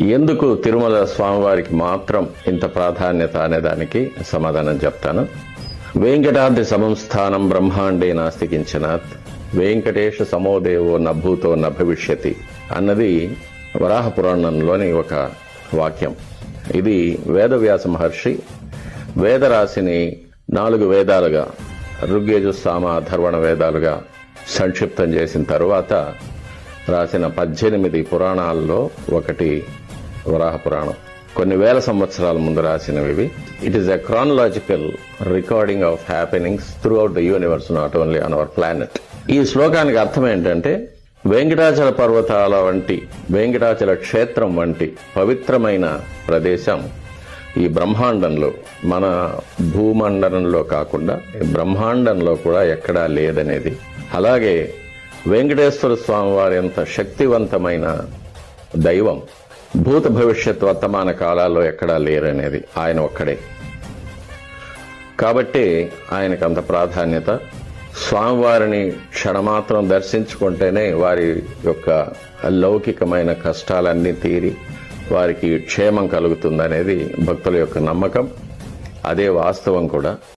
ఎందుకు తిరుమల స్వామివారికి మాత్రం ఇంత ప్రాధాన్యత అనే దానికి సమాధానం చెప్తాను. వెంకటాద్రి సమంస్థానం బ్రహ్మాండే నాస్తికించనాత్. వెంకటేశ సమోదేవో నభూతో న అన్నది వరాహ పురాణంలోని ఒక వాక్యం. ఇది వేదవ్యాస మహర్షి వేదరాశిని నాలుగు వేదాలుగా ఋగ్యజు సామ అథర్వణ వేదాలుగా సంక్షిప్తం చేసిన తరువాత రాసిన పద్దెనిమిది పురాణాల్లో ఒకటి వరాహ పురాణం. కొన్ని వేల సంవత్సరాల ముందు రాసినవి it is a chronological recording of happenings throughout the universe not only on our planet ఈ శ్లోకానికి అర్థం ఏంటంటే వెంకటాచల పర్వతాల వంటి వెంకటాచల క్షేత్రం వంటి పవిత్రమైన ప్రదేశం ఈ బ్రహ్మాండంలో మన భూమండలంలో కాకుండా ఈ బ్రహ్మాండంలో కూడా ఎక్కడా లేదనేది. అలాగే వెంకటేశ్వర స్వామి వారి ఎంత శక్తివంతమైన దైవం. భూత భవిష్యత్ వర్తమాన కాలాల్లో ఎక్కడా లేరనేది ఆయన ఒక్కడే. కాబట్టి ఆయనకు అంత ప్రాధాన్యత. స్వామివారిని క్షణమాత్రం దర్శించుకుంటేనే వారి యొక్క లౌకికమైన కష్టాలన్నీ తీరి వారికి క్షేమం కలుగుతుందనేది భక్తుల యొక్క నమ్మకం. అదే వాస్తవం కూడా.